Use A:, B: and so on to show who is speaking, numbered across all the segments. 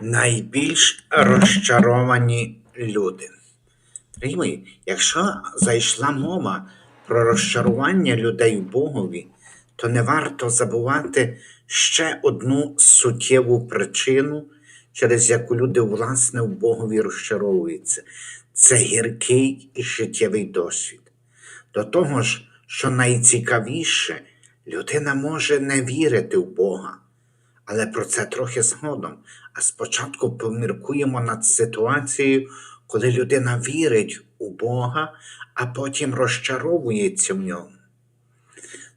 A: найбільш розчаровані люди. Мої, якщо зайшла мова про розчарування людей в Богові, то не варто забувати ще одну суттєву причину, через яку люди власне в Богові розчаровуються. Це гіркий і життєвий досвід. До того ж, що найцікавіше, людина може не вірити в Бога. Але про це трохи згодом. А спочатку поміркуємо над ситуацією, коли людина вірить у Бога, а потім розчаровується в ньому.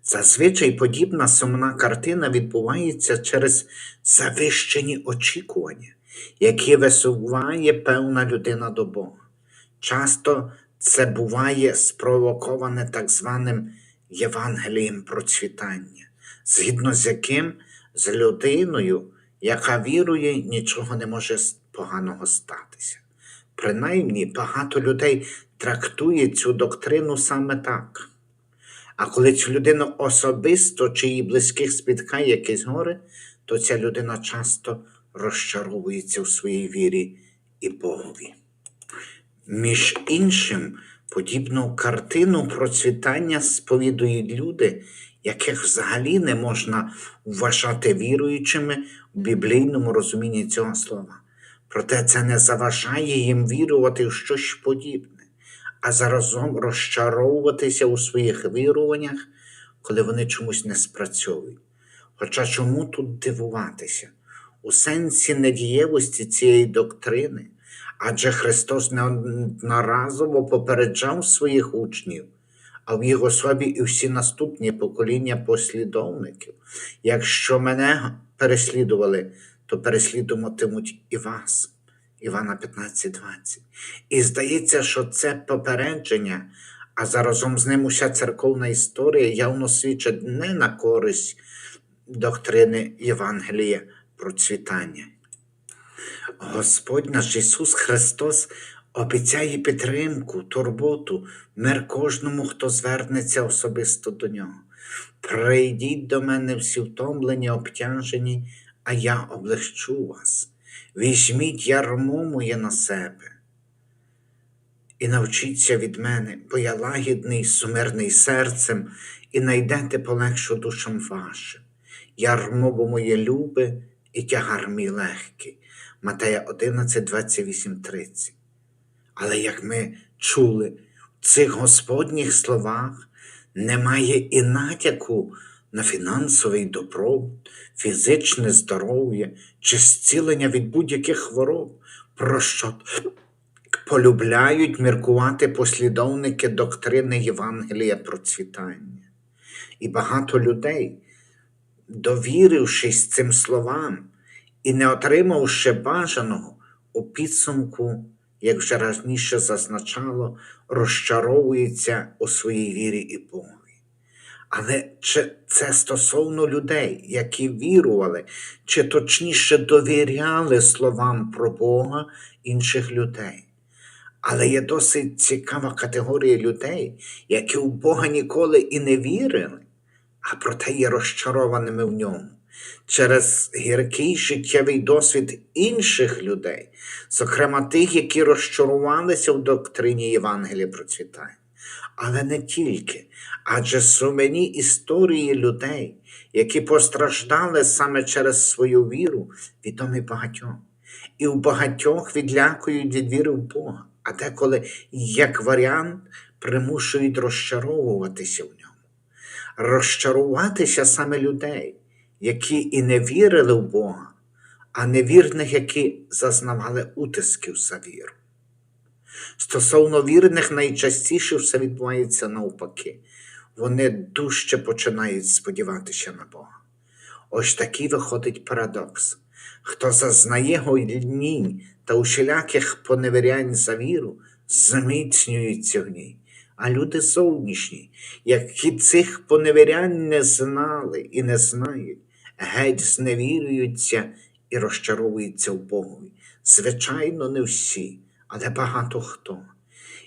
A: Зазвичай подібна сумна картина відбувається через завищені очікування, які висуває певна людина до Бога. Часто це буває спровоковане так званим Євангелієм процвітання, згідно з яким з людиною, яка вірує, нічого не може поганого статися. Принаймні, багато людей трактує цю доктрину саме так. А коли цю людину особисто чи її близьких спіткає якесь горе, то ця людина часто розчаровується в своїй вірі і Богові. Між іншим, подібну картину процвітання сповідують люди, яких взагалі не можна вважати віруючими в біблійному розумінні цього слова. Проте це не заважає їм вірувати в щось подібне, а заразом розчаровуватися у своїх віруваннях, коли вони чомусь не спрацьовують. Хоча чому тут дивуватися? У сенсі недієвості цієї доктрини, адже Христос неодноразово попереджав своїх учнів, а в їх особі і всі наступні покоління послідовників. Якщо мене переслідували, то переслідуватимуть і вас. Івана 15:20. І здається, що це попередження, а заразом з ним уся церковна історія явно свідчить не на користь доктрини Євангелія процвітання. Господь наш Ісус Христос обіцяє підтримку, турботу, мир кожному, хто звернеться особисто до Нього. Прийдіть до мене всі втомлені, обтяжені, а я облегчу вас. Візьміть ярмо моє на себе і навчіться від мене, бо я лагідний, сумирний серцем, і найдете полегшу душам вашим. Ярмо бо моє любе і тягар мій легкий. Матея 11, 28, 30. Але як ми чули, в цих Господніх словах немає і натяку на фінансовий добробут, фізичне здоров'я чи зцілення від будь-яких хвороб, про що полюбляють міркувати послідовники доктрини Євангелія процвітання. І багато людей, довірившись цим словам і не отримавши бажаного, у підсумку, як вже раніше зазначало, розчаровується у своїй вірі і Богові. Але чи це стосовно людей, які вірували, чи точніше довіряли словам про Бога інших людей? Але є досить цікава категорія людей, які у Бога ніколи і не вірили, а проте є розчарованими в ньому через гіркий життєвий досвід інших людей, зокрема тих, які розчарувалися в доктрині Євангелія процвітання. Але не тільки, адже сумені історії людей, які постраждали саме через свою віру, відомі багатьом. І у багатьох відлякують від віри в Бога, а деколи, як варіант, примушують розчаровуватися в ньому. Розчаруватися саме людей, які і не вірили в Бога, а невірних, які зазнавали утисків за віру. Стосовно вірних, найчастіше все відбувається навпаки. Вони дужче починають сподіватися на Бога. Ось такий виходить парадокс. Хто зазнає гойнінь та усіляких поневірянь за віру, зміцнюється в ній. А люди зовнішні, які цих поневірянь не знали і не знають, геть зневірюються і розчаровуються в Богові. Звичайно, не всі, але багато хто.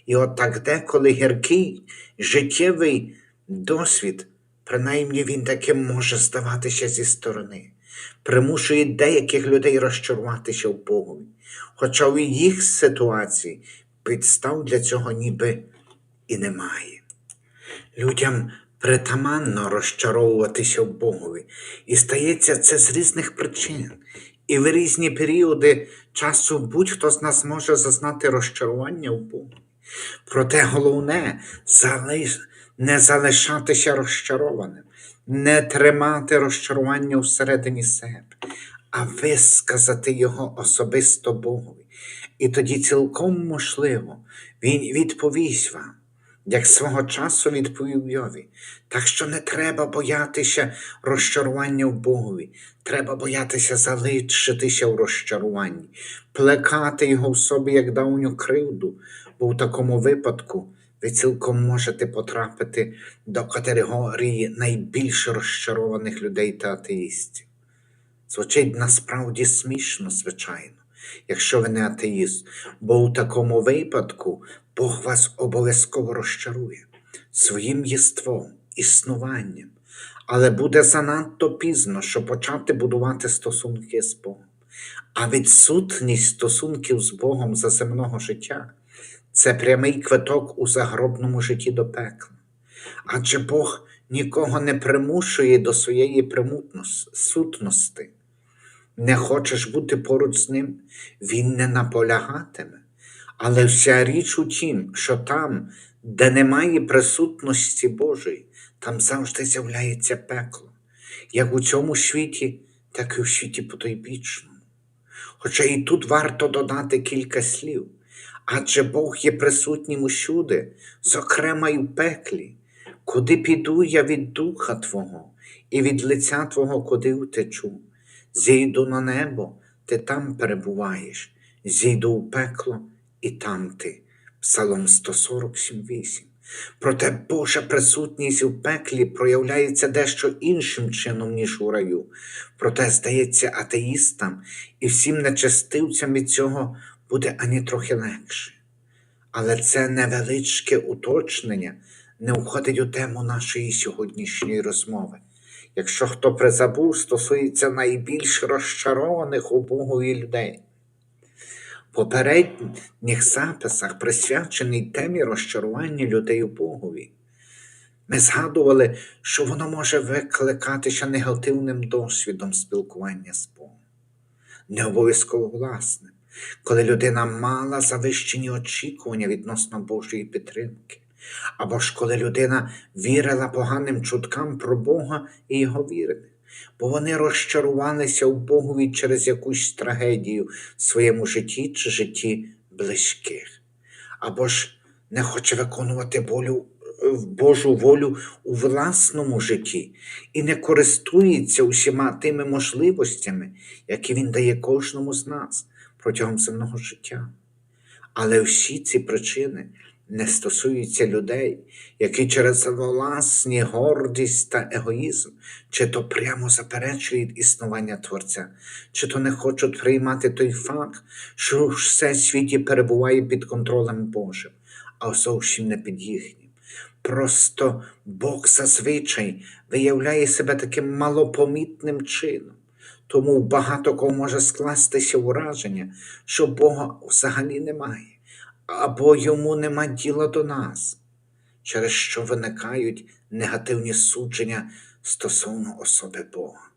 A: І от так деколи гіркий життєвий досвід, принаймні він таким може здаватися зі сторони, примушують деяких людей розчаруватися в Богові, хоча у їх ситуації підстав для цього ніби і немає. Людям притаманно розчаровуватися в Богові, і стається це з різних причин. І в різні періоди часу будь-хто з нас може зазнати розчарування в Богові. Проте головне не залишатися розчарованим, не тримати розчарування всередині себе, а висказати його особисто Богові. І тоді цілком можливо, Він відповість вам, як свого часу відповів Йові. Так що не треба боятися розчарування в Богові, треба боятися залишитися в розчаруванні, плекати його в собі як давню кривду, бо в такому випадку ви цілком можете потрапити до категорії найбільш розчарованих людей та атеїстів. Звучить насправді смішно, звичайно, якщо ви не атеїст, бо у такому випадку Бог вас обов'язково розчарує своїм єством, існуванням, але буде занадто пізно, щоб почати будувати стосунки з Богом. А відсутність стосунків з Богом за земного життя це прямий квиток у загробному житті до пекла. Адже Бог нікого не примушує до своєї примутності, сутності. Не хочеш бути поруч з ним, він не наполягатиме. Але вся річ у тім, що там, де немає присутності Божої, там завжди з'являється пекло, як у цьому світі, так і у світі потойбічному. Хоча і тут варто додати кілька слів, адже Бог є присутнім усюди, зокрема й у пеклі, куди піду я від духа Твого, і від лиця Твого куди утечу. Зійду на небо, ти там перебуваєш, зійду у пекло, і там ти. Псалом 147.8. Проте Божа присутність у пеклі проявляється дещо іншим чином, ніж у раю. Проте, здається, атеїстам і всім нечестивцям від цього буде ані трохи легше. Але це невеличке уточнення не входить у тему нашої сьогоднішньої розмови. Якщо хто призабув, стосується найбільш розчарованих у Богові людей. В попередніх записах, присвячений темі розчарування людей у Богові, ми згадували, що воно може викликатися негативним досвідом спілкування з Богом, не обов'язково власним, коли людина мала завищені очікування відносно Божої підтримки, або ж коли людина вірила поганим чуткам про Бога і його вірили, бо вони розчарувалися у Богові через якусь трагедію в своєму житті чи житті близьких, або ж не хоче виконувати волю Божу волю у власному житті і не користується усіма тими можливостями, які Він дає кожному з нас протягом земного життя. Але всі ці причини не стосуються людей, які через власні гордість та егоїзм, чи то прямо заперечують існування Творця, чи то не хочуть приймати той факт, що все світі перебуває під контролем Божим, а зовсім не під їхнім. Просто Бог зазвичай виявляє себе таким малопомітним чином. Тому багато кого може скластися враження, що Бога взагалі немає, або йому нема діла до нас, через що виникають негативні судження стосовно особи Бога.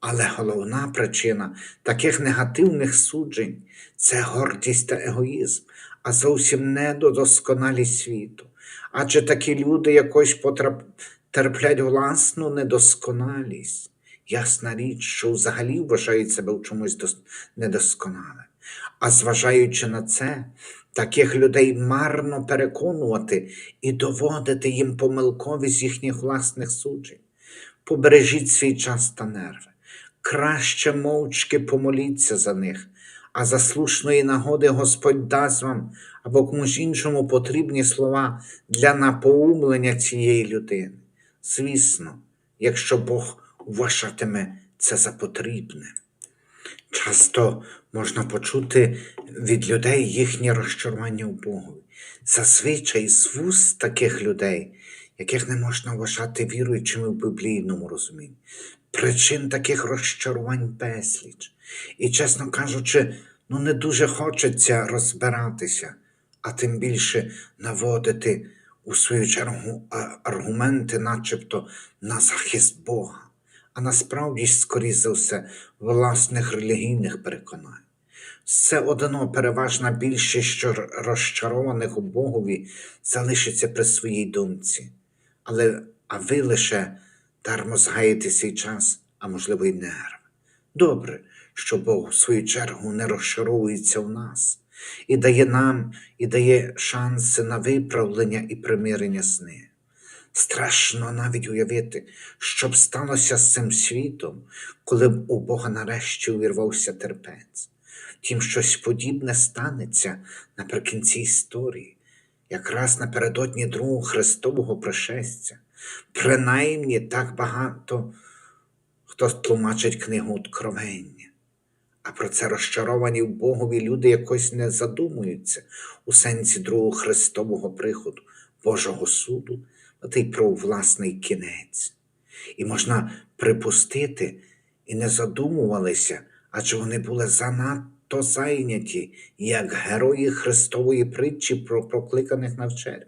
A: Але головна причина таких негативних суджень це гордість та егоїзм, а зовсім не недодосконалість світу. Адже такі люди якось потрап... терплять власну недосконалість. Ясна річ, що взагалі вважають себе в чомусь дос... недосконалим. А зважаючи на це, таких людей марно переконувати і доводити їм помилковість їхніх власних суджень. Побережіть свій час та нерви. Краще мовчки помоліться за них, а за слушної нагоди Господь дасть вам або комусь іншому потрібні слова для напоумлення цієї людини. Звісно, якщо Бог вважатиме це за потрібне. Часто можна почути від людей їхнє розчарування в Богові. Зазвичай з вуст таких людей, яких не можна вважати віруючими в біблійному розумінні, Причин таких розчарувань безліч. І, чесно кажучи, ну не дуже хочеться розбиратися, а тим більше наводити у свою чергу аргументи, начебто на захист Бога, а насправді, скоріш за все, власних релігійних переконань. Все одно переважна більшість що розчарованих у Богові залишиться при своїй думці. Але а ви лише дармо згаєте свій час, а можливо й нерв. Добре, що Бог в свою чергу не розчаровується в нас і дає нам, і дає шанси на виправлення і примирення з ним. Страшно навіть уявити, що б сталося з цим світом, коли б у Бога нарешті увірвався терпець. Втім, щось подібне станеться наприкінці історії, якраз напередодні другого Христового пришестя. Принаймні так багато хто тлумачить книгу Откровення. А про це розчаровані в Богові люди якось не задумуються у сенсі другого Христового приходу, Божого суду, а й про власний кінець. І можна припустити, і не задумувалися, адже вони були занадто зайняті, як герої Христової притчі про прокликаних на вечерю,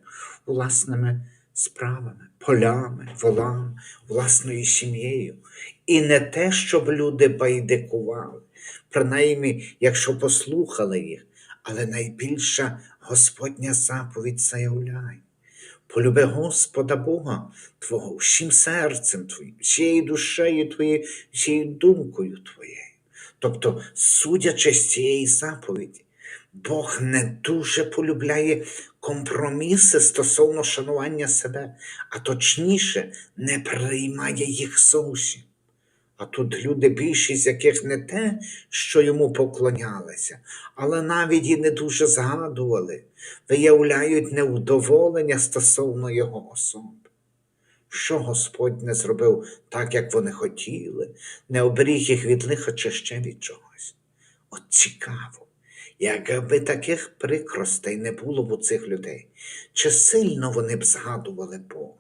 A: власними справами, полями, волами, власною сім'єю. І не те, щоб люди байдикували, принаймні, якщо послухали їх, але найбільша Господня заповідь заявляє. Полюби Господа Бога Твого всім серцем Твоїм, всією душею Твоєю, всією думкою Твоєю. Тобто, судячи з цієї заповіді, Бог не дуже полюбляє компроміси стосовно шанування себе, а точніше, не приймає їх зовсім. А тут люди, більшість яких не те, що йому поклонялися, але навіть і не дуже згадували, виявляють невдоволення стосовно його особи. Що Господь не зробив так, як вони хотіли, не оберіг їх від лиха чи ще від чогось. От цікаво, якби таких прикростей не було б у цих людей, чи сильно вони б згадували Бога?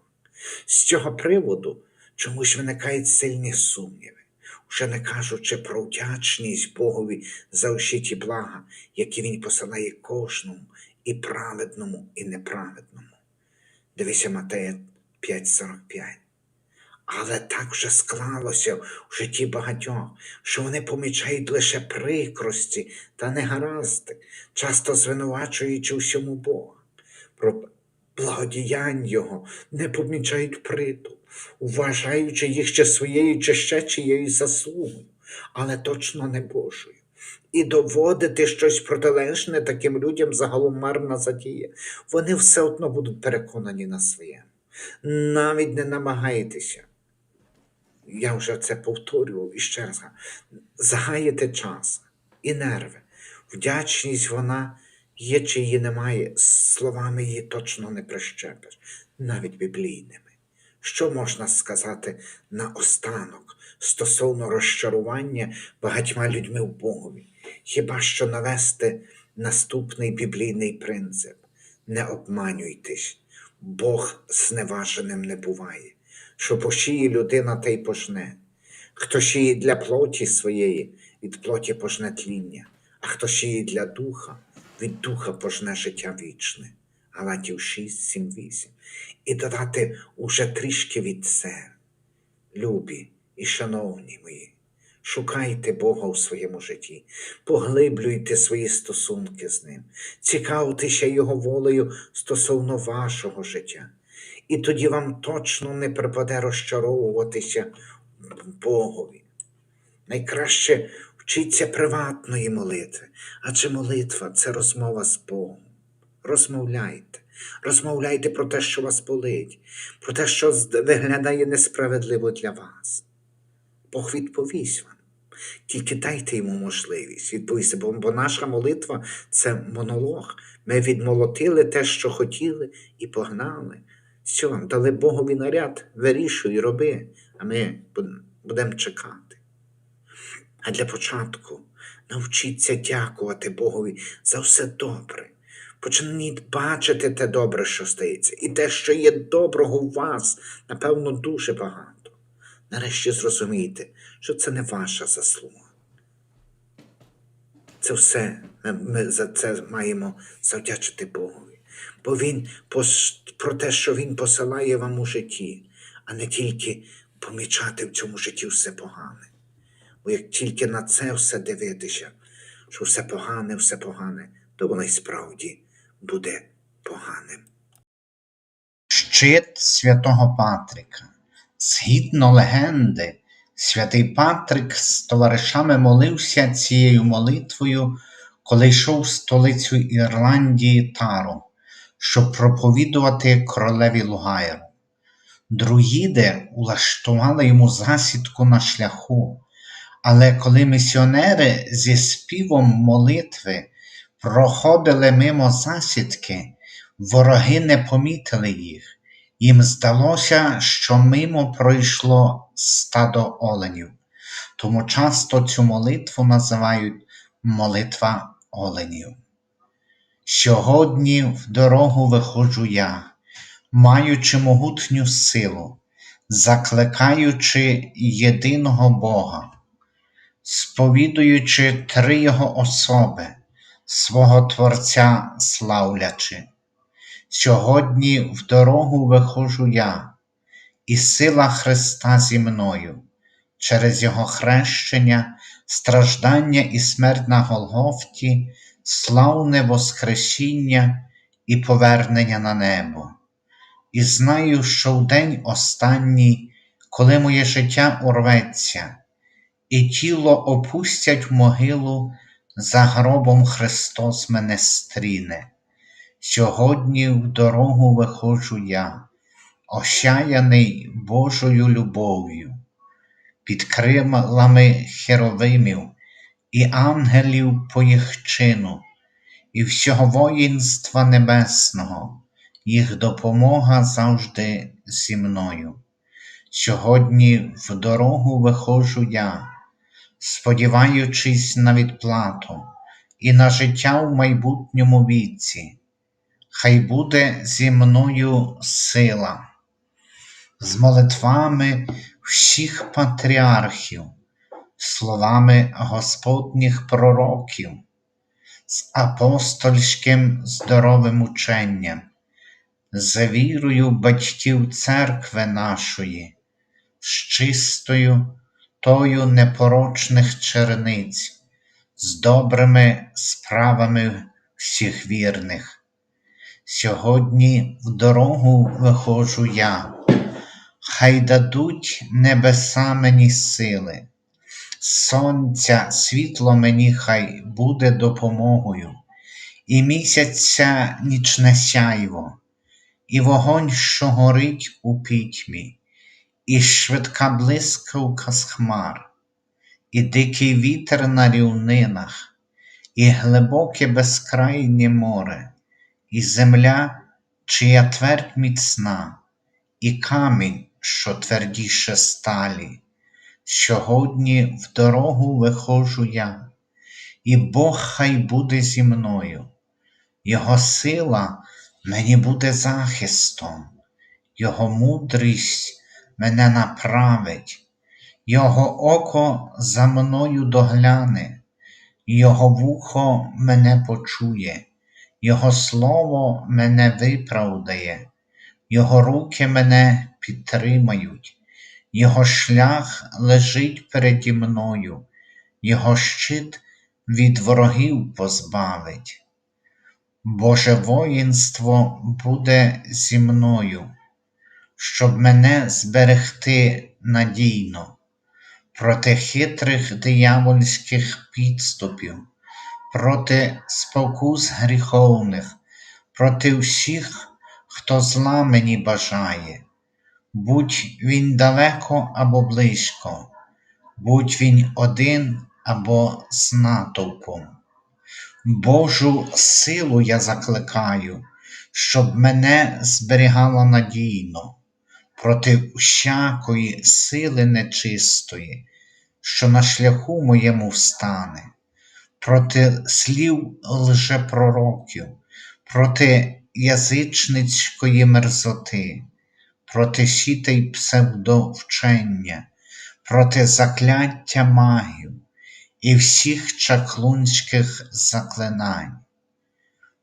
A: З цього приводу чомусь виникають сильні сумніви, вже не кажучи про вдячність Богові за всі ті блага, які Він посилає кожному і праведному, і неправедному. Дивися Матея 5.45. Але так вже склалося в житті багатьох, що вони помічають лише прикрості та негаразди, часто звинувачуючи всьому Бога. Про благодіянь Його не помічають притул, вважаючи їх ще своєю чи ще чиєю заслугою, але точно не Божою. І доводити щось протилежне таким людям загалом марна затія. Вони все одно будуть переконані на своєму. Навіть не намагайтеся. Я вже це повторював і ще раз. Згаяти час і нерви. Вдячність вона є чи її немає, словами її точно не прищепиш, навіть біблійними. Що можна сказати наостанок стосовно розчарування багатьма людьми в Богові? Хіба що навести наступний біблійний принцип: не обманюйтесь, Бог зневаженим не буває, що пошиє людина, та й пожне. Хто шиє для плоті своєї, від плоті пожне тління, а хто шиє для духа, від духа пожне життя вічне. Галатів 6, 7, 8. І додати уже трішки від себе. Любі і шановні мої, шукайте Бога у своєму житті, поглиблюйте свої стосунки з Ним, цікавтеся Його волею стосовно вашого життя. І тоді вам точно не припаде розчаровуватися Богові. Найкраще вчіться приватної молитви, адже молитва це розмова з Богом. Розмовляйте, розмовляйте про те, що вас болить, про те, що виглядає несправедливо для вас. Бог відповість вам. Тільки дайте йому можливість відповісти, бо, бо наша молитва це монолог. Ми відмолотили те, що хотіли, і погнали. Все, дали Богові наряд, вирішуй, роби, а ми будемо чекати. А для початку навчіться дякувати Богові за все добре. Почніть бачити те добре, що стається, і те, що є доброго у вас, напевно, дуже багато. Нарешті зрозумійте, що це не ваша заслуга. Це все ми, за це маємо завдячити Богові. Бо Він про те, що Він посилає вам у житті, а не тільки помічати в цьому житті все погане. Бо як тільки на це все дивитися, що все погане, все погане, то воно й справді буде поганим.
B: Щит святого Патрика. Згідно легенди, святий Патрик з товаришами молився цією молитвою, коли йшов в столицю Ірландії Тару, щоб проповідувати королеві Лугайру. Друїди улаштували йому засідку на шляху, але коли місіонери зі співом молитви проходили мимо засідки, вороги не помітили їх. Їм здалося, що мимо пройшло стадо оленів, тому часто цю молитву називають молитва оленів. Сьогодні в дорогу виходжу я, маючи могутню силу, закликаючи єдиного Бога, сповідуючи три Його особи, свого Творця славлячи. Сьогодні в дорогу виходжу я, і сила Христа зі мною, через Його хрещення, страждання і смерть на Голгофті, славне Воскресіння і повернення на небо. І знаю, що в день останній, коли моє життя урветься, і тіло опустять в могилу, за гробом Христос мене стріне. Сьогодні в дорогу виходжу я, ощаяний Божою любов'ю, під крилами херовимів і ангелів по їх чину, і всього воїнства небесного, їх допомога завжди зі мною. Сьогодні в дорогу виходжу я, сподіваючись на відплату і на життя в майбутньому віці хай буде зі мною сила, з молитвами всіх патріархів, словами Господніх пророків, з апостольським здоровим ученням, з вірою батьків церкви нашої, з чистою тою непорочних черниць, з добрими справами всіх вірних. Сьогодні в дорогу виходжу я, хай дадуть небеса мені сили, сонця світло мені хай буде допомогою, і місяця нічне сяйво, і вогонь, що горить у пітьмі, і швидка блискавка з хмар, і дикий вітер на рівнинах, і глибоке безкрайнє море і земля, чия твердь міцна, і камінь, що твердіше сталі. Сьогодні в дорогу виходжу я, і Бог хай буде зі мною, Його сила мені буде захистом, Його мудрість мене направить, Його око за мною догляне, Його вухо мене почує. Його слово мене виправдає, Його руки мене підтримають, Його шлях лежить переді мною, Його щит від ворогів позбавить. Боже воїнство буде зі мною, щоб мене зберегти надійно. Проти хитрих диявольських підступів проти спокус гріховних, проти всіх, хто зла мені бажає, будь він далеко або близько, будь він один або з натовпом. Божу силу я закликаю, щоб мене зберігала надійно проти всякої сили нечистої, що на шляху моєму встане проти слів лжепророків, проти язичницької мерзоти, проти сітей псевдовчення, проти закляття магів і всіх чаклунських заклинань.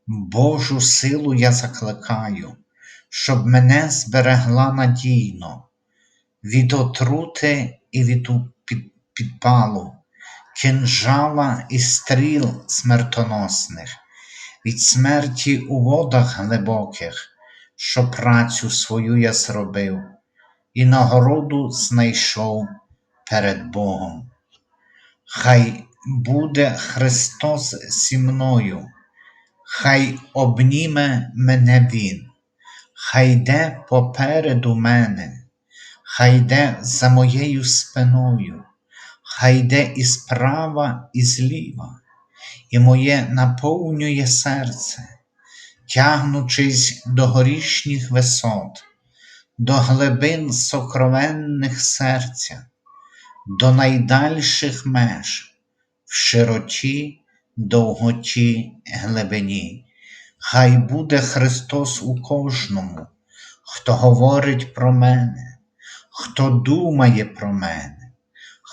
B: Божу силу я закликаю, щоб мене зберегла надійно від отрути і від підпалу, кинжала і стріл смертоносних, від смерті у водах глибоких, що працю свою я зробив, і нагороду знайшов перед Богом. Хай буде Христос зі мною, хай обніме мене Він, хай йде попереду мене, хай йде за моєю спиною, хай йде і справа, і зліва, і моє наповнює серце, тягнучись до горішніх висот, до глибин сокровенних серця, до найдальших меж, в широті, довготі, глибині. Хай буде Христос у кожному, хто говорить про мене, хто думає про мене,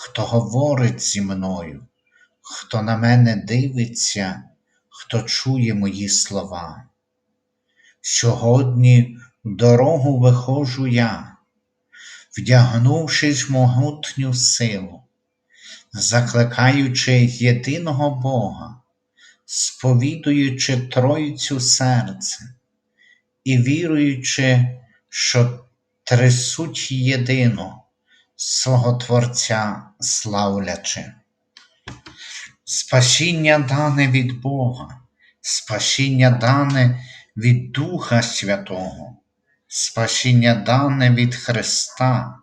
B: хто говорить зі мною, хто на мене дивиться, хто чує мої слова. Сьогодні в дорогу виходжу я, вдягнувшись в могутню силу, закликаючи єдиного Бога, сповідуючи Тройцю серце і віруючи, що трисуть єдино свого Творця славлячи. Спасіння дане від Бога, спасіння дане від Духа Святого, спасіння дане від Христа.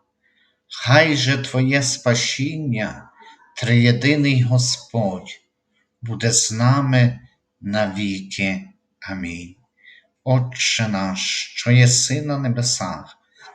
B: Хай же Твоє спасіння, триєдиний Господь, буде з нами навіки. Амінь. Отче наш, що єси на небесах,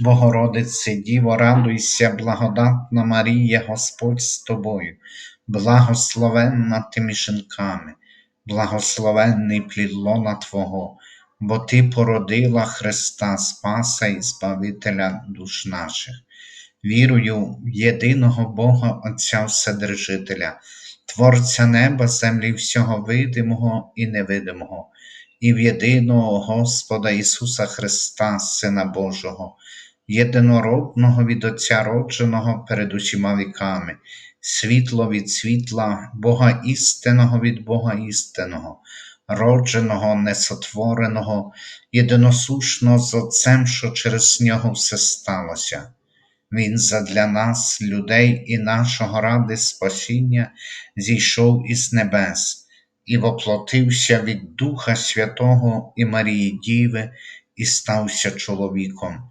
B: Богородице, Діво, радуйся, благодатна Марія, Господь з тобою, благословенна ти між жінками, благословенний плід лона Твого, бо Ти породила Христа Спаса і Збавителя душ наших. Вірую в єдиного Бога Отця Вседержителя, Творця неба, землі всього видимого і невидимого, і в єдиного Господа Ісуса Христа, Сина Божого, єдинородного від Отця родженого перед усіма віками, світло від світла, Бога істинного від Бога істинного, родженого, несотвореного, єдиносушного з Отцем, що через нього все сталося. Він задля нас, людей і нашого ради спасіння, зійшов із небес і воплотився від Духа Святого і Марії Діви, і стався чоловіком,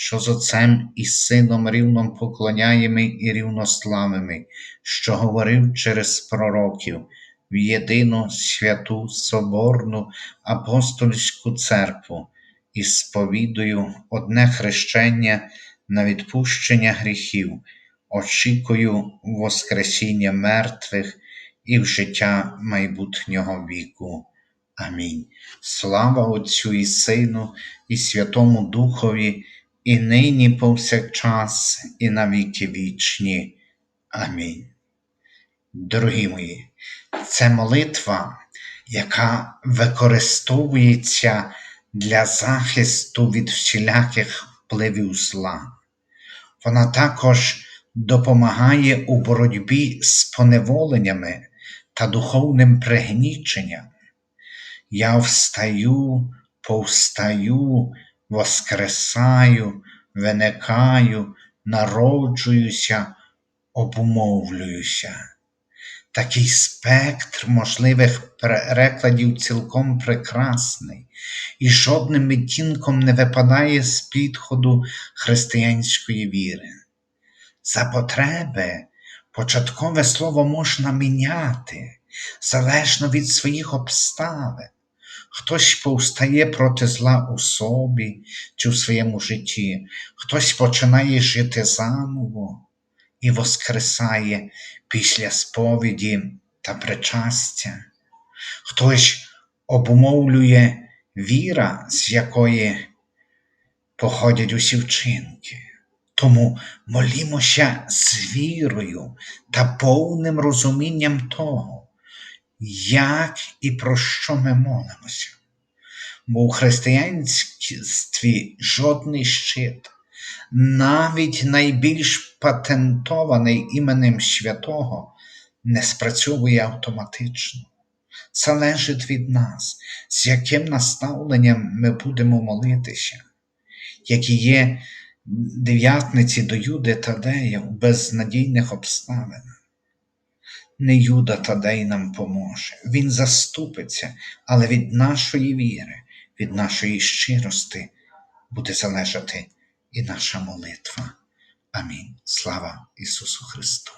B: що з Отцем і Сином рівно поклоняємо і рівнославими, що говорив через пророків в єдину святу Соборну апостольську церкву і сповідую одне хрещення на відпущення гріхів, очікую Воскресіння мертвих і в життя майбутнього віку. Амінь. Слава Отцю і Сину, і Святому Духові, і нині повсякчас, і на віки вічні. Амінь. Дорогі мої, це молитва, яка використовується для захисту від всіляких впливів зла. Вона також допомагає у боротьбі з поневоленнями та духовним пригніченням. Я встаю, повстаю, воскресаю, виникаю, народжуюся, обумовлююся. Такий спектр можливих перекладів цілком прекрасний і жодним відтінком не випадає з підходу християнської віри. За потреби початкове слово можна міняти залежно від своїх обставин. Хтось повстає проти зла у собі чи в своєму житті, хтось починає жити заново і воскресає після сповіді та причастя. Хтось обумовлює віра, з якої походять усі вчинки. Тому молімося з вірою та повним розумінням того, як і про що ми молимося. Бо у християнстві жодний щит, навіть найбільш патентований іменем святого, не спрацьовує автоматично. Залежить від нас, з яким наставленням ми будемо молитися, які є дев'ятниці до Юди Тадея у безнадійних обставинах. Не Юда Тадей нам поможе, він заступиться, але від нашої віри, від нашої щирости буде залежати і наша молитва. Амінь. Слава Ісусу Христу!